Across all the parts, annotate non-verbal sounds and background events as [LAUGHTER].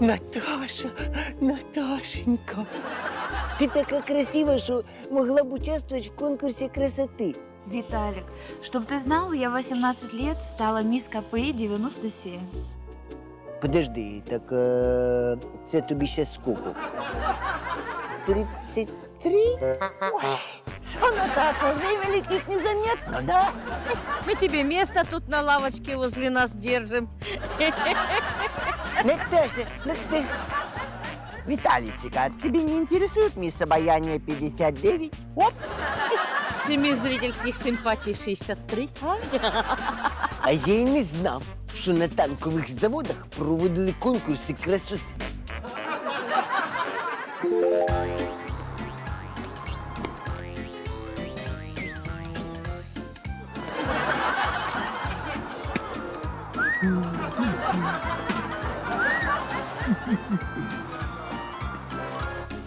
Наташа, Наташенька. Ти така красива, що могла б участвувати в конкурсі красоти. Виталик, чтобы ты знал, я в 18 лет стала мисс КПИ 97. Подожди, так е, це тобі ще скільки? 33? А Наташа, время летит незаметно, да? Мы тебе место тут на лавочке возле нас держим. [LAUGHS] Наташа, Наташа. Виталичек, а тебе не интересует мисс Обаяние 59? Оп! Чем из зрительских симпатий 63. А я й не знав, що на танкових заводах проводили конкурси красоти.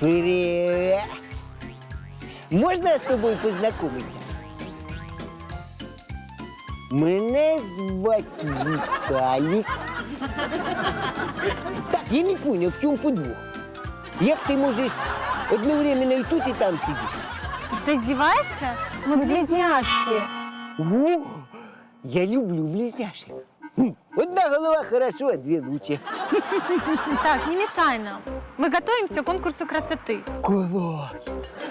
Привет! Можна я з тобою познайомитися? Мене звати Віталік. Так, я не понял, в чому подвох. Як ти можеш одновременно і тут, і там сидіти? Ты что, издеваешься? Мы близняшки. О, я люблю близняшек. Хм, Одна голова хорошо, а две лучше. Так, не мешай нам. Мы готовимся к конкурсу красоты. Клас!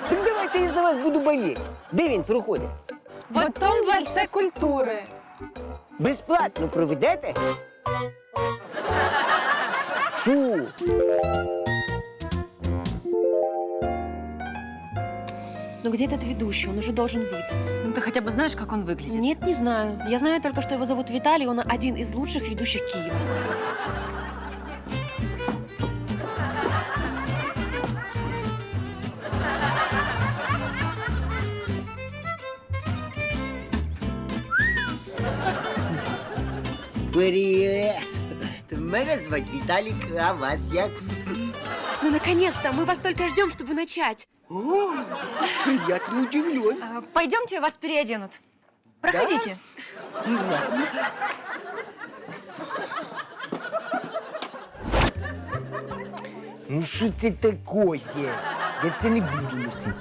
Так давайте я за вас буду болеть. Де він проходить? В том дворце культуры. Безплатно проведете? Фу! Но где этот ведущий? Он уже должен быть. Ну, ты хотя бы знаешь, как он выглядит? Нет, не знаю. Я знаю только, что его зовут Виталий, он один из лучших ведущих Киева. Привіт! Мене звати Віталік, а вас як? Ну, наконец-то! Мы вас только ждем, чтобы начать. О, приятно удивлен. А, Пойдемте, вас переоденут. Проходите. Ну що це таке? Я це не буду носити.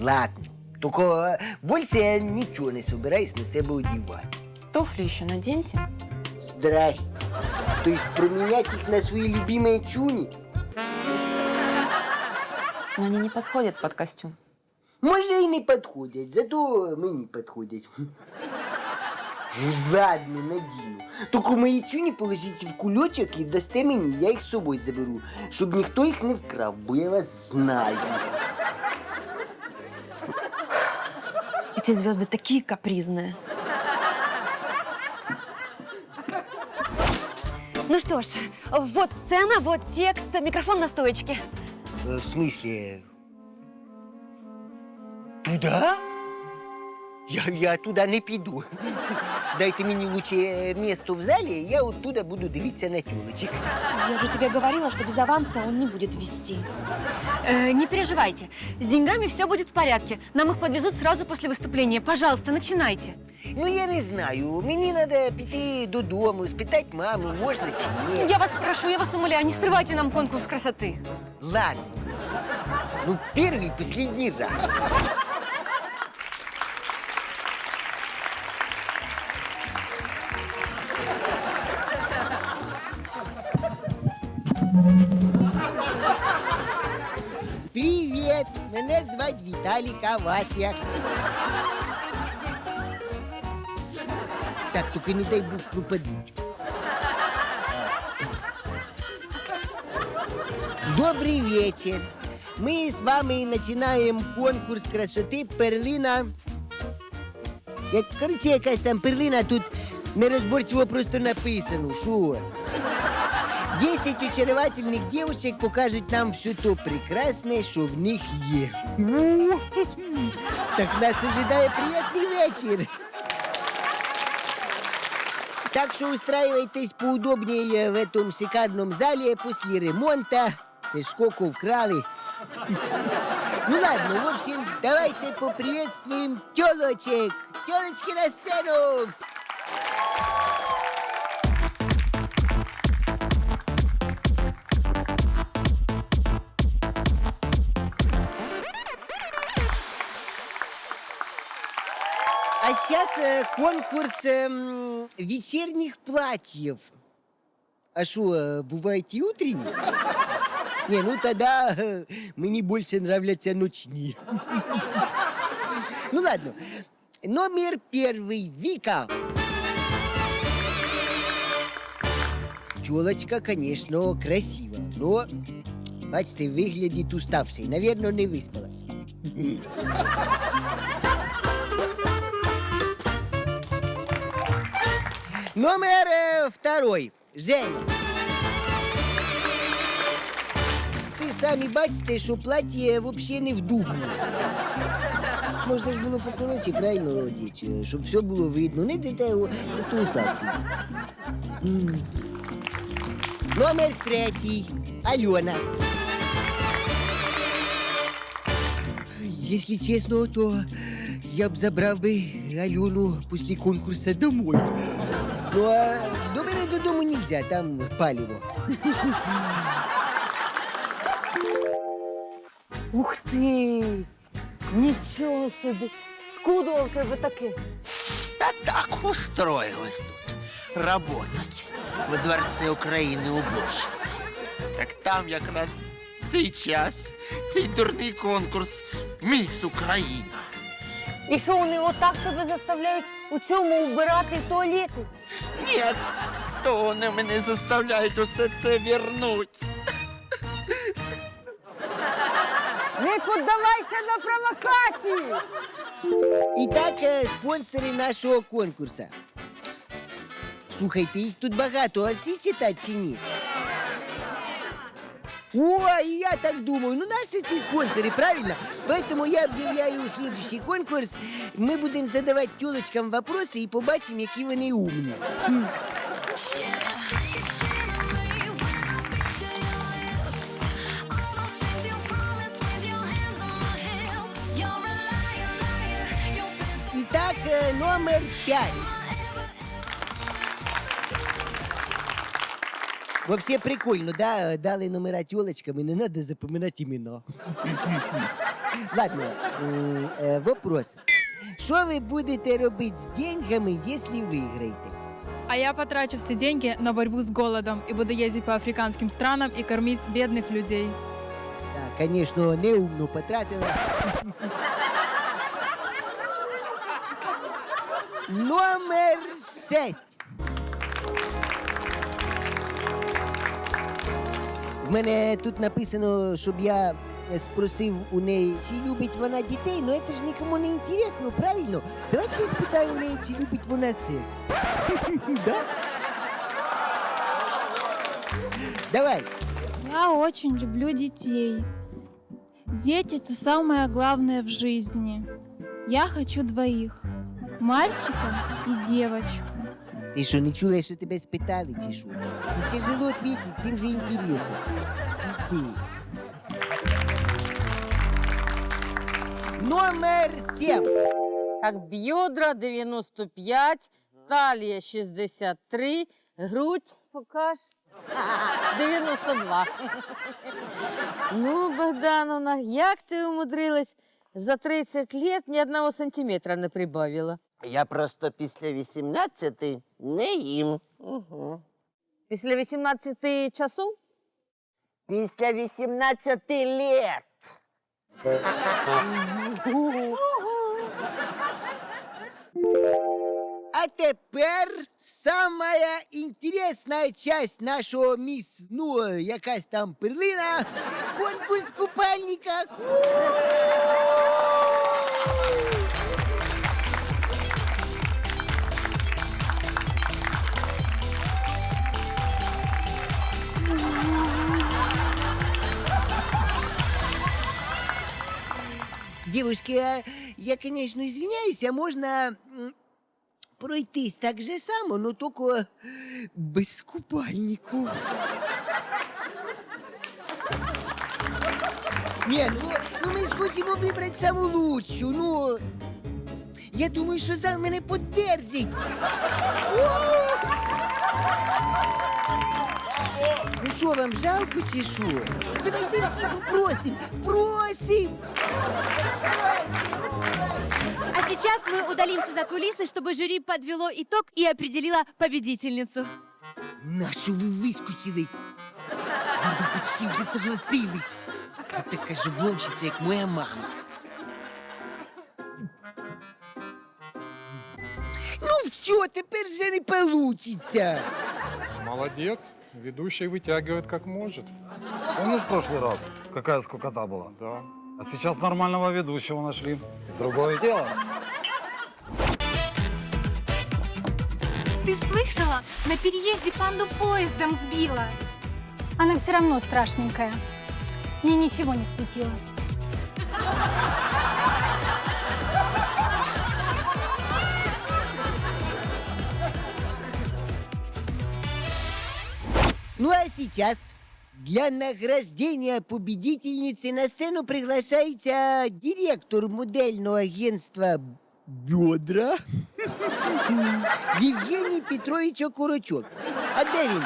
Ладно. Тільки е, більше я нічого не собираюсь на себе одягати. Туфли еще наденьте. Здрасте. То есть променять их на свои любимые чуни? Но они не подходят под костюм. Може і не підходять, зато мені підходять. Ну, ладно, надіну. Тільки мої чуні положіть в кульочок і дасте мені, я їх з собою заберу, щоб ніхто їх не вкрав, бо я вас знаю. Эти звезды такие капризные. Ну что ж, вот сцена, вот текст, микрофон на стоечке. Е, В смысле? Туда? Я, я туди не піду. Дайте мені лучше е, місто в залі, я оттуда буду дивитися на тюлечек. Я же тебе говорила, что без аванса он не будет вести. Э, не переживайте. С деньгами все будет в порядке. Нам их подвезут сразу после выступления. Пожалуйста, начинайте. Ну я не знаю. Мені треба піти додому, спитати маму, можна чи ні. Я вас прошу, я вас умоляю, не срывайте нам конкурс красоты. Ладно. Ну, перший, последний раз. Привіт! Мене звати Віталік Авася. Так, тільки не дай Бог пропадуть. Добрый вечер. Мы с вами начинаем конкурс красоты перлина. Я, короче, якась там перлина, тут нерозборчиво просто написано. Що? Десять очаровательных девушек покажут нам все то прекрасное, что в них. О, Так нас ожидает приятный вечер. Так что устраивайтесь поудобнее в этом шикарном зале после ремонта. Це сколько вкрали. Ну ладно, в общем, давайте поприветствуем телочек. Телочки на сцену! е, конкурс ем, вечірніх платьев. А що, е, бувають і утренні? Не, ну тогда е, мені більше нравляться ночні. Ну ладно. Номер первый. Вика. Тілочка, конечно, красива, но, бачите, виглядить уставшей. Наверное, не виспалась. Номер э, второй. Женя. Ви самі бачите, що плаття взагалі не в дугу. Можна ж було покоротше, правильно одіть, щоб все було видно. Не не то так. М. Номер третій. Альона. Если честно, то я б забрав би Альону після конкурсу домой. Но а, до мене додому нельзя, там паліво. Ух ти! Нічого собі! Скудо в тебе таке. Та так устроилась тут. Работать в Дворце України уборщиці. Так там якраз в цей час цей дурний конкурс Міс Україна. І що вони отак тебе заставляють у цьому вбирати туалети? Ні, то вони мене заставляють усе це вернуть. Не піддавайся на провокації! І е, спонсори нашого конкурсу. Слухайте, їх тут багато, а всі читать чи ні? О, и я так думаю. Ну, наши все спонсоры, правильно? Поэтому я объявляю следующий конкурс. Мы будем задавать телочкам вопросы и побачим, які вони умні. Итак, э, номер пять. Вообще прикольно, да? Дали номера телочкам, и не надо запоминать имена. Ладно, м, э, вопрос. Що ви будете робити з деньгами, якщо виграєте? А я потрачу все деньги на борьбу с голодом и буду ездить по африканским странам и кормить бедных людей. Так, конечно, неумно потратила. Номер шесть. мене тут написано, щоб я спросив у неї, чи любить вона дітей, ну це ж нікому не інтересно, правильно? Давайте спитаємо у неї, чи любить вона секс. Да? Давай. Я очень люблю детей. Дети – это самое главное в жизни. Я хочу двоих. Мальчика и девочку. Ти що, не чула, що тебе спитали, чи? Ну, Тяжело ответить, всім же інтересно. Іди. Номер сім. Так, бедра 95, талія 63, грудь покаж. [LAUGHS] 92. [LAUGHS] ну, Богдановна, як ти умудрилась за 30 лет ні одного сантиметра не прибавила? Я просто після 18 не їм. Угу. Після 18 часов? Після 18 лет. А тепер самая інтересна часть нашого міс, ну, е, якась там перлина, конкурс в Девушки, а я, конечно, извиняюсь, а можно пройтись так же само, но только без купальнику. Не, ну, ну ми ж хочемо вибрати саму лучшу, ну. Я думаю, що зал мене поддержить. Ну що, вам жалко чи що? Давайте всі попросим, просим. Сейчас мы удалимся за кулисы, чтобы жюри подвело итог и определило победительницу. Нашу ви вискочили? Вони почти вже согласились. Ви така ж обломщиця, як моя мама. Ну все, тепер вже не получиться. Молодец. Ведущий вытягивает как может. Помнишь в прошлый раз, какая скукота была? Да. А сейчас нормального ведущего нашли. Другое дело. Ты слышала? На переезде панду поездом сбила. Она все равно страшненькая. Ей ничего не светило. Ну а сейчас для награждения победительницы на сцену приглашается директор модельного агентства «Бедра» [LAUGHS] Євгеній Петрович Окурочок. А де він?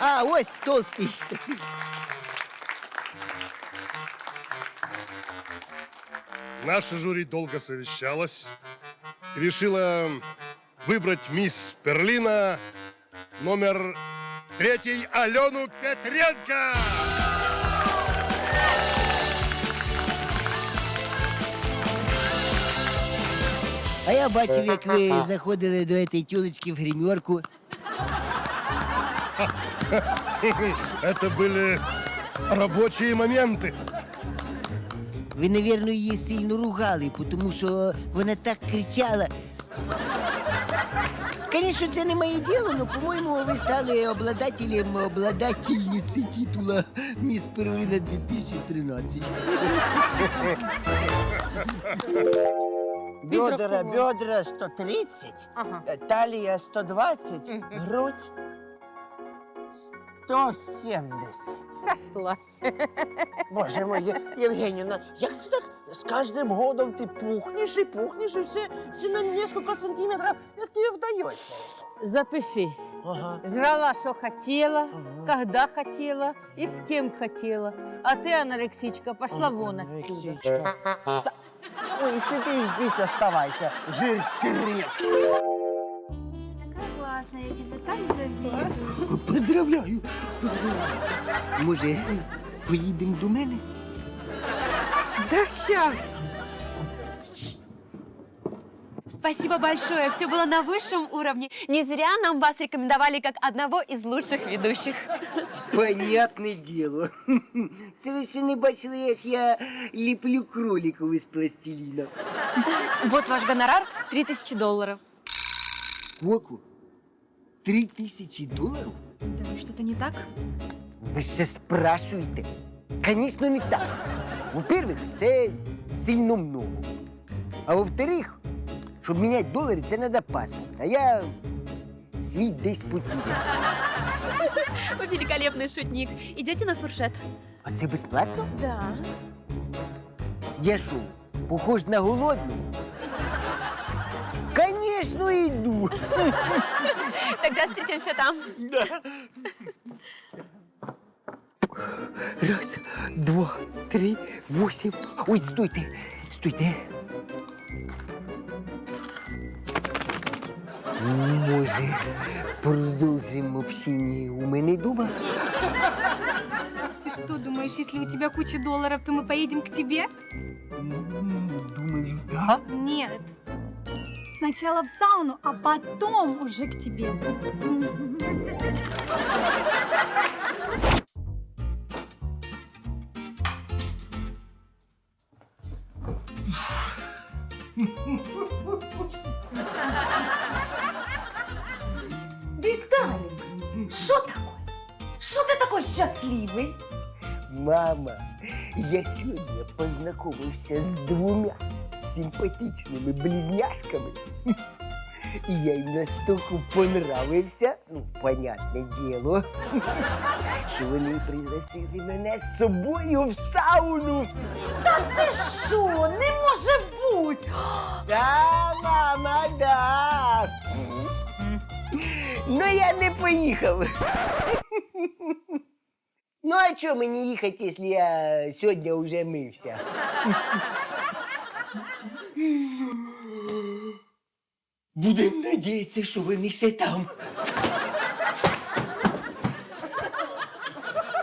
А, ось толстий. [LAUGHS] Наше жюри долго совещалось и решило выбрать мисс Берлина номер третий Алену Петренко. А я бачив, як ви заходили до цієї тюлечки в гримерку. Это были рабочие моменты. Ви, напевно, її сильно ругали, тому що вона так кричала. Звісно, це не моє діло, але, по-моєму, ви стали обладателем обладательниці титула Міс Перлина 2013. Бедра, бедра 130, э, талия 120, грудь 170. Сошлась. Боже мой, Е- Евгеньевна, як це так з кожним годом ти пухнеш і пухнеш, і все, все на несколько сантиметров, як тобі вдається? Запиши. Ага. Жрала, что хотела, когда хотела и с кем хотела. А ты, анорексичка, пошла вон отсюда. Алексеечка. Ой, сиди здесь, оставайся, жир крепкий. Такая я тебе так завидую. Поздравляю. Може, поїдемо до мене? Да, сейчас. Спасибо большое, все было на высшем уровне. Не зря нам вас рекомендовали как одного из лучших ведущих. Понятне діло. [LAUGHS] Це ви ще не бачили, як я ліплю кроликів із пластиліна. Вот ваш гонорар 3000 долларов. Сколько? Три тисячі доларів? Да, что-то не так? Ви ще спрашуєте? Звісно, не так. Во-первых, це сильно много. А во-вторых, щоб міняти долари, це треба паспорт. А я свій десь потеряв. [LAUGHS] Вы великолепный шутник. Идете на фуршет? А це безплатно? Да. Я що, похож на голодного? Конечно, йду. [LAUGHS] Тогда встретимся там. [LAUGHS] Раз, два, три, восемь. Ой, стойте, стойте. Може, продовжимо общение у мене дома? Ты что думаешь, если у тебя куча долларов, то мы поедем к тебе? Думаю, да. Нет. Сначала в сауну, а потом уже к тебе. Виталик, что такое? Что ты такой счастливый? Мама, я сьогодні познайомився з двома симпатичними близняшками. І я їм настільки понравився, ну, понятне діло, що вони пригласили мене з собою в сауну. Ты что? Не может быть! [GASPS] Да, мама, да. [LAUGHS] Ну я не поїхав. [LAUGHS] Ну, а чого мені їхати, якщо я сьогодні вже мився? Будемо надіятися, що вони ще там.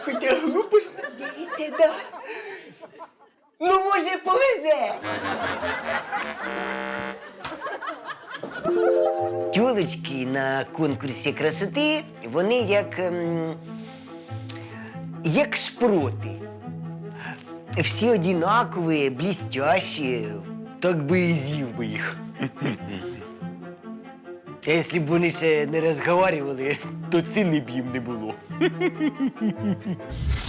Хоча глупо ж надіятися, да. Ну, може, повезе. Тілочки на конкурсі красоти, вони як. ем, як шпроти. Всі одинакові, блістящі, так би і з'їв би їх. [LAUGHS] А якщо б вони ще не розговорювали, то ціни б їм не було. [LAUGHS]